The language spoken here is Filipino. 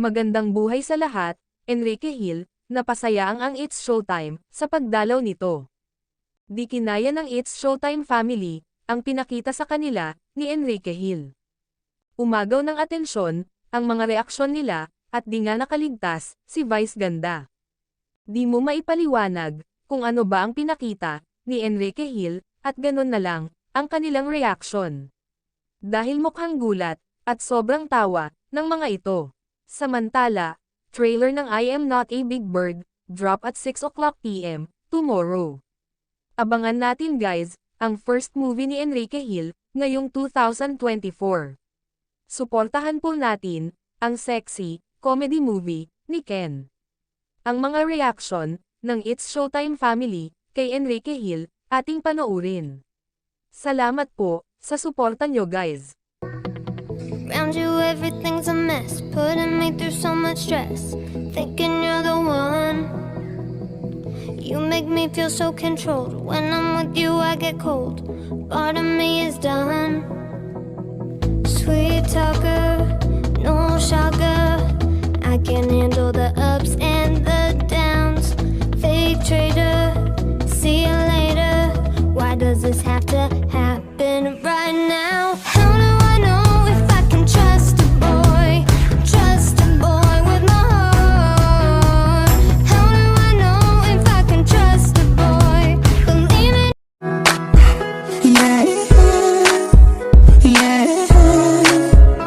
Magandang buhay sa lahat, Enrique Hill, napasaya ang ang It's Showtime sa pagdalaw nito. Di kinaya ng It's Showtime family, ang pinakita sa kanila ni Enrique Hill. Umagaw ng atensyon, ang mga reaksyon nila, at di nga nakaligtas, si Vice Ganda. Di mo maipaliwanag, kung ano ba ang pinakita, ni Enrique Hill, at ganun na lang, ang kanilang reaction. Dahil mukhang gulat, at sobrang tawa, ng mga ito. Samantala, trailer ng I Am Not a Big Bird, drop at 6 o'clock p.m., tomorrow. Abangan natin guys, ang first movie ni Enrique Hill, ngayong 2024. Suportahan po natin, ang sexy, comedy movie, ni Ken. Ang mga reaction, ng It's Showtime family, kay Enrique Hill, ating panoorin. Salamat po, sa suporta nyo guys. Around you, everything's mess. Putting me through so much stress. Thinking you're the one. You make me feel so controlled. When I'm with you, I get cold. Part of me is done. Sweet talker, no shocker. I can handle the ups and the